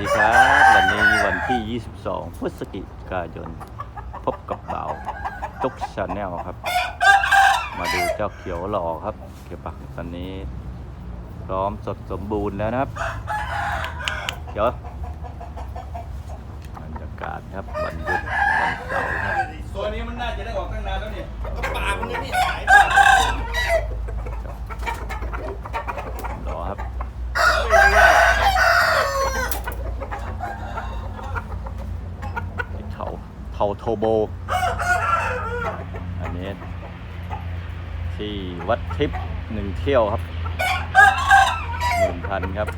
ดีครับวันนี้วันที่ 22 พฤศจิกายน พบกับเบาตุกชาแนลครับ มาดูเจ้าเขียวหล่อครับ เขียวปักตอนนี้ พร้อมสดสมบูรณ์แล้วนะครับ เดี๋ยวบรรยากาศครับวันหยุดวันเสาร์ครับ ตัวนี้มันน่าจะได้ออกตั้งนานแล้วเนี่ย ก็ปากมันนี่นี่หาย หล่อครับ ไม่รู้ว่า เทาเทาโทโบ อันนี้ ที่วัดทิพย์หนึ่งเที่ยวครับหนึ่งพันครับ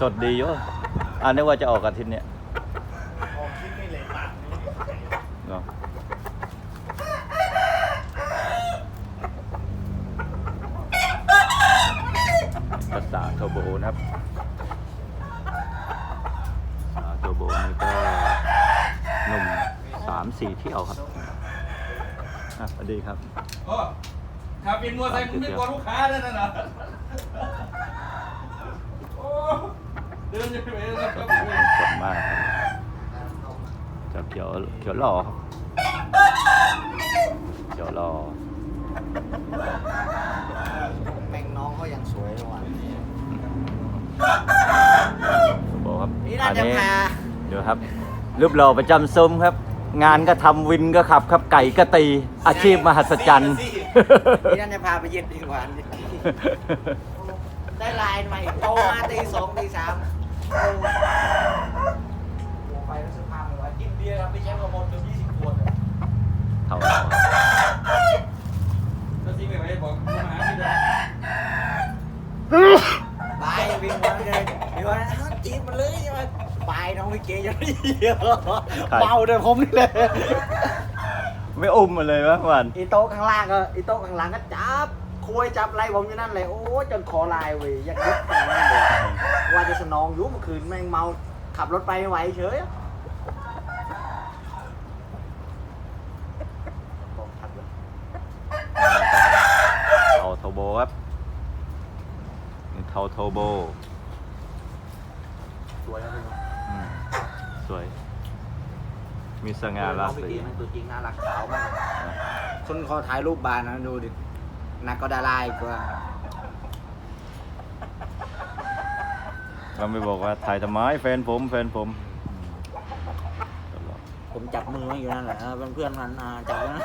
สดดีเยอะอันนี้ว่าจะออกอาทิตย์เนี้ยออกคิดไม่เลยภาษาโทโบนะครับภาษาโทโบนี่ก็หนุ่มสามสี่เที่ยวครับอะสวัสดีครับ โอ้ขับเป็นมอเตอร์ไซค์มึงไม่กลัวลูกค้าแล้วนะนะโอ้เดินยังไปเลยนะคขรัอบบคุณมากครับเจ้าเขียวเขียวหล่อครับเขียวหล่อแม่งน้องเขายังสวยเลยว่ะโบครับนี่น่าจะพาเดี๋ยวครับ รูปหล่อประจำซุ้มครับ งานก็ทำวินก็ขับครับไก่ก็ตี อาชีพมหัศจรรย์ นี่น่าจะพาไปเย็นดีกว่าได้ไลน์มาอีกโตมาตีสองตีสามโอ้ไปแล้วสภาพเลยว่ากินเบียร์ครับไม่ใช่กระมดเกือบยี่สิบขวดเท่าหล่อครับแล้วทิ้งไปไว้บอกมาหาพี่ด้วยบายวิ่งมาเลยเดี๋ยวนะจีบมันเลยใช่ไหม บายน้องวิเกยังไม่เยอะเมาเดี๋ยวผมนี่เลยไม่อุ้มมาเลยวะวันอีโต๊ะข้างล่างก็อีโต๊ะข้างหลังก็จับคุยจับอะไรผมอยู่นั่นเลยโอ้ยจนคอลายเว้ยอยากยึดแต่นั่นเลยว่าจะสนองอยุ่เมื่อคืนแม่งเมาขับรถไปไม่ไหวเฉยบอกทัดเลยเทาโทโบครับนี่เทาโทโบสวยนะพี่อืม สวย มีสง่าราน้องศีพี่มันตัวจริงน่ารักขาวมาก คนเขาถ่ายรูปบานนะดูดินักก็ดาราอีกว่าเราไม่บอกว่าถ่ายทำไมแฟนผมแฟนผมอืมผมจับมือไว้อยู่นั่นแหละเออเป็นเพื่อนมันอ่าจับไว้นะ